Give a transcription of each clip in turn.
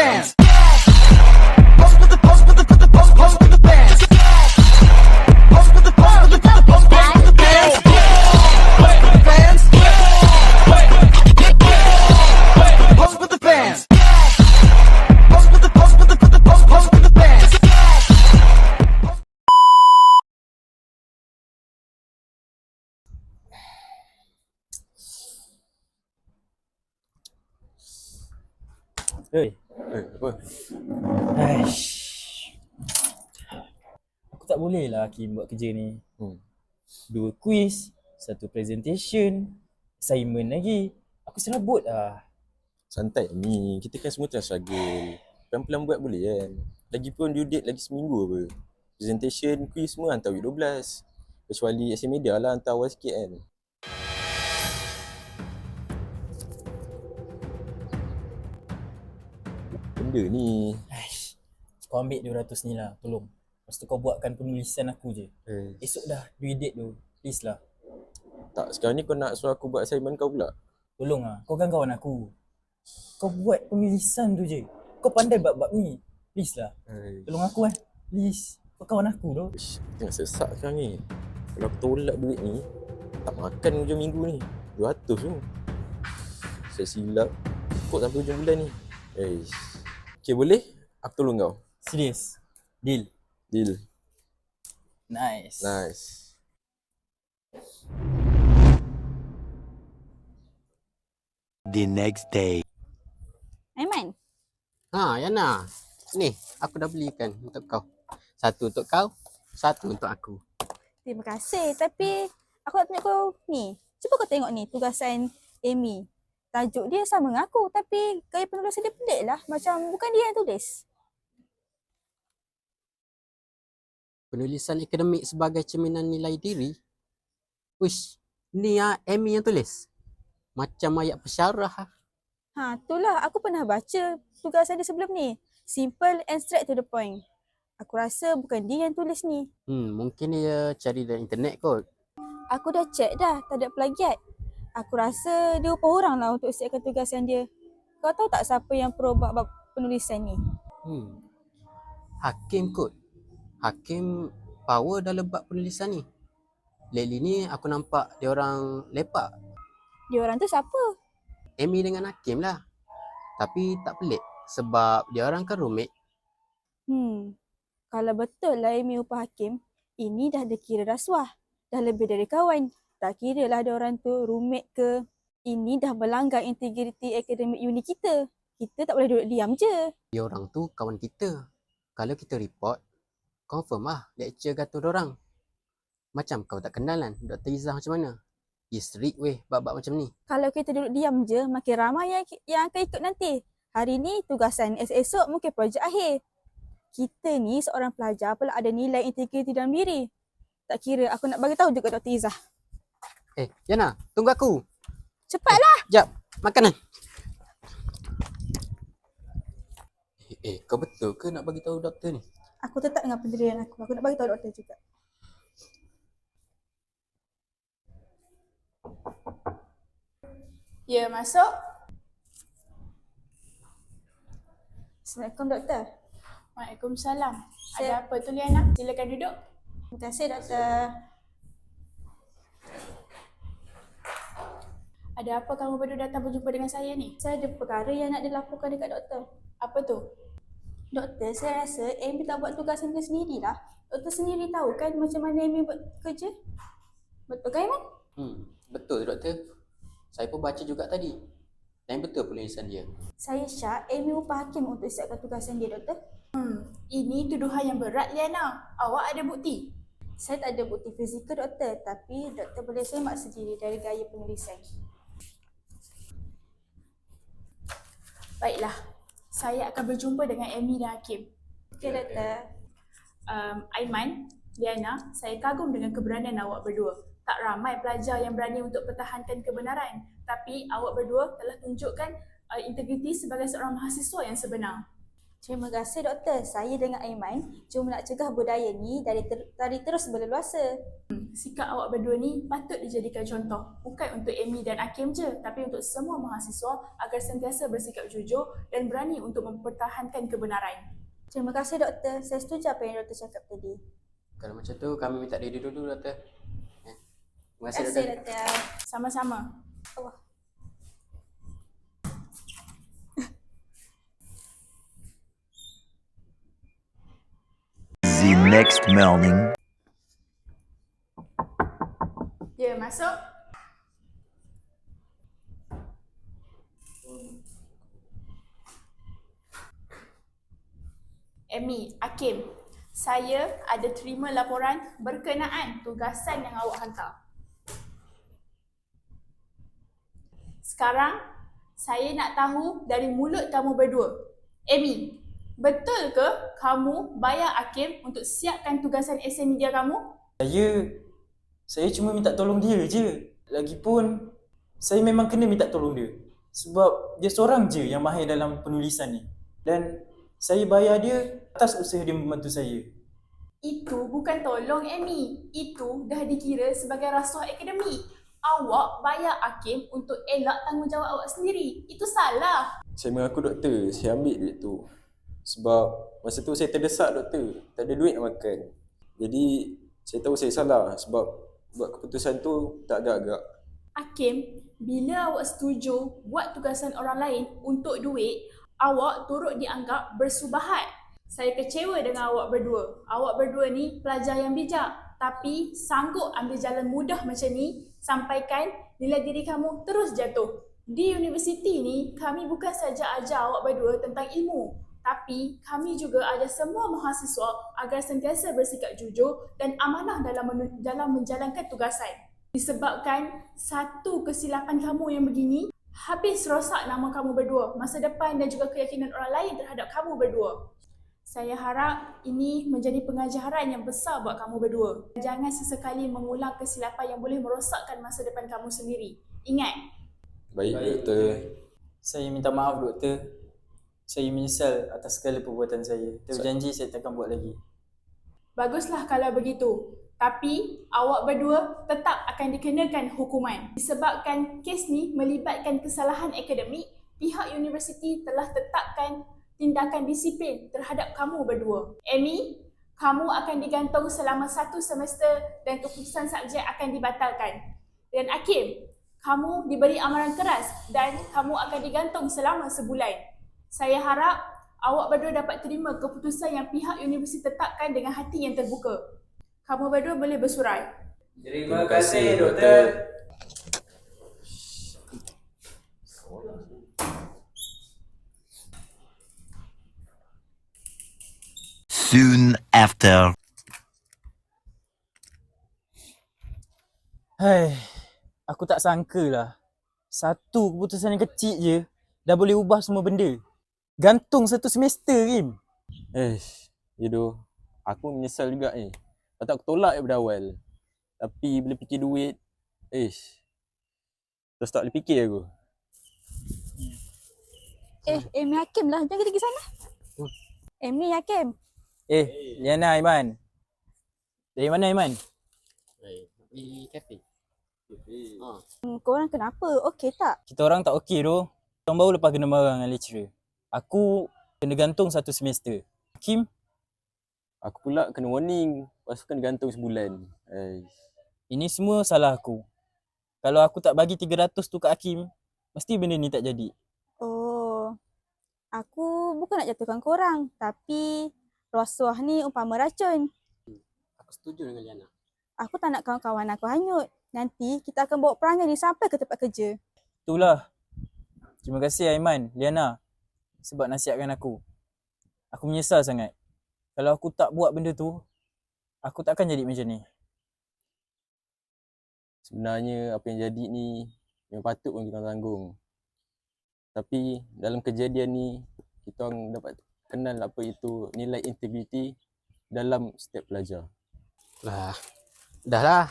Bam! Hei. Eh, apa? Aish. Aku tak boleh lah Hakim buat kerja ni. Hmm. Dua quiz, satu presentation, assignment lagi. Aku serabut lah. Santai ni. Kita kan semua tengah struggle. Pelan-pelan buat boleh kan? Lagipun due date lagi seminggu apa. Presentation, quiz semua hantar week 12. Kecuali SM Media lah hantar awal sikit kan. Benda ni. Aish. Kau ambil 200 ni lah, tolong. Lepas tu kau buatkan penulisan aku je. Eh, Esok dah due date tu. Please lah. tak, sekarang ni kau nak suruh aku buat assignment kau pula? Tolong lah. Kau kan kawan aku. Kau buat penulisan tu je. Kau pandai bab-bab ni. Please lah. Eh, Tolong aku eh. Please. Kau kawan aku tu. Ish, tengah sesak sekarang ni. Kalau aku tolak duit ni, tak makan hujung minggu ni. 200 tu. Saya silap. Cukup sampai hujung bulan ni. Eish. Okay, boleh? Aku tolong kau. Serius. Deal. Deal. Nice. Nice. the next day. Aiman, Ha, Yana. Ni, aku dah belikan untuk kau. Satu untuk kau, satu untuk aku. terima kasih. Tapi aku nak tunjuk kau ni. Cuba kau tengok ni tugasan Amy. Tajuk dia sama dengan aku tapi gaya penulisan dia pelik lah. Macam bukan dia yang tulis. Penulisan akademik sebagai cerminan nilai diri. Wish, ni ah Amy yang tulis. Macam ayat pesyarah ah. Ha, itulah aku pernah baca tugasan dia sebelum ni. Simple and straight to the point. Aku rasa bukan dia yang tulis ni. Hmm, mungkin dia cari dalam internet kot. Aku dah check dah, tak ada plagiat. Aku rasa dia upah orang lah untuk siapkan tugasan dia. Kau tahu tak siapa yang pro bab bab penulisan ni? Hmm. Hakim kot. Hakim power dalam bab penulisan ni. Lately ni aku nampak dia orang lepak. Dia orang tu siapa? Amy dengan Hakim lah. Tapi tak pelik sebab dia orang kan roommate. Hmm, kalau betul lah Amy upah hakim, ini dah dikira rasuah. Dah lebih dari kawan. Tak kira lah ada orang tu roommate ke. Ini dah melanggar integriti akademik uni kita. Kita tak boleh duduk diam je. Dia orang tu kawan kita. Kalau kita report, confirm lah lecture kata orang. Macam kau tak kenal kan Dr. Izzah macam mana? Dia strict weh bab-bab macam ni. Kalau kita duduk diam je, makin ramai yang, yang akan ikut nanti. Hari ni tugasan esok mungkin projek akhir. Kita ni seorang pelajar pula ada nilai integriti dalam diri. Tak kira aku nak bagi tahu juga Dr. Izzah. Eh, Yana, tunggu aku. Cepatlah! Jap, makanan. Eh, eh, kau betul ke nak bagi tahu doktor ni? Aku tetap dengan pendirian aku. Aku nak bagi tahu doktor juga. Ya, masuk. Assalamualaikum doktor. Waalaikumsalam. Ada apa tu Liana? Silakan duduk. Terima kasih doktor. Ada apa kamu baru datang berjumpa dengan saya ni? Saya ada perkara yang nak dilaporkan dekat doktor. Apa tu? Doktor, saya rasa Amy tak buat tugasan dia sendirilah. Doktor sendiri tahu kan macam mana Amy buat kerja? Betul kan Iman? Hmm, betul doktor. Saya pun baca juga tadi. Dan betul penulisan dia. Saya syak Amy upah hakim untuk siapkan tugasan dia doktor. Ini tuduhan yang berat Liana. Awak ada bukti? Saya tak ada bukti fizikal doktor tapi doktor boleh semak sendiri dari gaya penulisan. Baiklah. Saya akan berjumpa dengan Amy dan Hakim. Okey doktor. Um, Aiman, Liana, saya kagum dengan keberanian awak berdua. Tak ramai pelajar yang berani untuk pertahankan kebenaran. Tapi awak berdua telah tunjukkan uh, integriti sebagai seorang mahasiswa yang sebenar. Terima kasih doktor. Saya dengan Aiman cuma nak cegah budaya ni dari ter- dari terus berleluasa. Sikap awak berdua ni patut dijadikan contoh. Bukan untuk Amy dan Hakim je, tapi untuk semua mahasiswa agar sentiasa bersikap jujur dan berani untuk mempertahankan kebenaran. Terima kasih doktor. Saya setuju apa yang doktor cakap tadi. Kalau macam tu kami minta diri dulu doktor. Eh. Terima Terima kasih kasih doktor. doktor. Sama-sama. Allah. The next morning. Ya, masuk. Amy, Hakim, saya ada terima laporan berkenaan tugasan yang awak hantar. Sekarang, saya nak tahu dari mulut kamu berdua. Amy, betul ke kamu bayar Hakim untuk siapkan tugasan esei media kamu? Saya saya cuma minta tolong dia je. Lagipun saya memang kena minta tolong dia. Sebab dia seorang je yang mahir dalam penulisan ni. Dan saya bayar dia atas usaha dia membantu saya. Itu bukan tolong Amy. Itu dah dikira sebagai rasuah akademik. Awak bayar Hakim untuk elak tanggungjawab awak sendiri. Itu salah. Saya mengaku doktor, saya ambil duit tu. Sebab masa tu saya terdesak doktor, tak ada duit nak makan. Jadi saya tahu saya salah sebab buat keputusan tu tak agak-agak. Hakim, bila awak setuju buat tugasan orang lain untuk duit, awak turut dianggap bersubahat. Saya kecewa dengan awak berdua. Awak berdua ni pelajar yang bijak. Tapi sanggup ambil jalan mudah macam ni sampaikan nilai diri kamu terus jatuh. Di universiti ni, kami bukan saja ajar awak berdua tentang ilmu. Tapi kami juga ada semua mahasiswa agar sentiasa bersikap jujur dan amanah dalam, menu- dalam menjalankan tugasan. Disebabkan satu kesilapan kamu yang begini, habis rosak nama kamu berdua, masa depan dan juga keyakinan orang lain terhadap kamu berdua. Saya harap ini menjadi pengajaran yang besar buat kamu berdua. Jangan sesekali mengulang kesilapan yang boleh merosakkan masa depan kamu sendiri. Ingat, Baik, Baik, doktor. Saya minta maaf doktor. Saya menyesal atas segala perbuatan saya. Saya berjanji saya takkan buat lagi. baguslah kalau begitu. Tapi awak berdua tetap akan dikenakan hukuman. Disebabkan kes ni melibatkan kesalahan akademik, pihak universiti telah tetapkan tindakan disiplin terhadap kamu berdua. Amy, kamu akan digantung selama satu semester dan keputusan subjek akan dibatalkan. Dan Hakim, kamu diberi amaran keras dan kamu akan digantung selama sebulan. Saya harap awak berdua dapat terima keputusan yang pihak universiti tetapkan dengan hati yang terbuka. Kamu berdua boleh bersurai. Terima kasih doktor. Soon after. Hai, aku tak sangka lah. Satu keputusan yang kecil je dah boleh ubah semua benda. Gantung satu semester, Kim. Eh, Yudo, aku menyesal juga ni. Patut aku tolak daripada awal. Tapi bila fikir duit, eh, terus tak boleh fikir aku. Eh, Amy Hakim lah. Jangan kita pergi sana. Amy Hakim. Eh, Liana Aiman. Dari mana Aiman? Eh, pergi kafe. Ha. Hmm, korang kenapa? Okey tak? Kita orang tak okey tu. Orang baru lepas kena marah dengan lecturer. Aku kena gantung satu semester. Kim, Aku pula kena warning, lepas tu kena gantung sebulan. Eh, ini semua salah aku. Kalau aku tak bagi 300 tu kat Hakim, mesti benda ni tak jadi. Oh. Aku bukan nak jatuhkan korang. Tapi rasuah ni umpama racun. Aku setuju dengan Liana. Aku tak nak kawan-kawan aku hanyut. Nanti kita akan bawa perangai ni sampai ke tempat kerja. Itulah. Terima kasih Aiman, Liana sebab nasihatkan aku. Aku menyesal sangat. Kalau aku tak buat benda tu, aku takkan jadi macam ni. sebenarnya apa yang jadi ni yang patut pun kita tanggung. Tapi dalam kejadian ni, kita orang dapat kenal apa itu nilai integriti dalam setiap pelajar. Lah. Dah lah.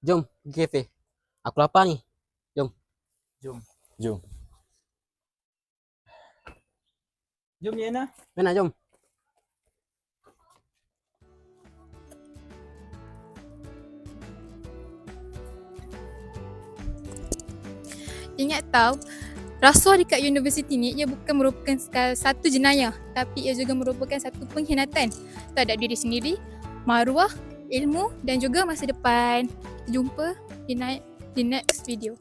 Jom pergi kafe. Aku lapar ni. Jom. Jom. Jom Yana. Mana jom. Ingat tahu, rasuah dekat universiti ni ia bukan merupakan satu jenayah tapi ia juga merupakan satu pengkhianatan terhadap diri sendiri, maruah, ilmu dan juga masa depan. Kita jumpa di, di next video.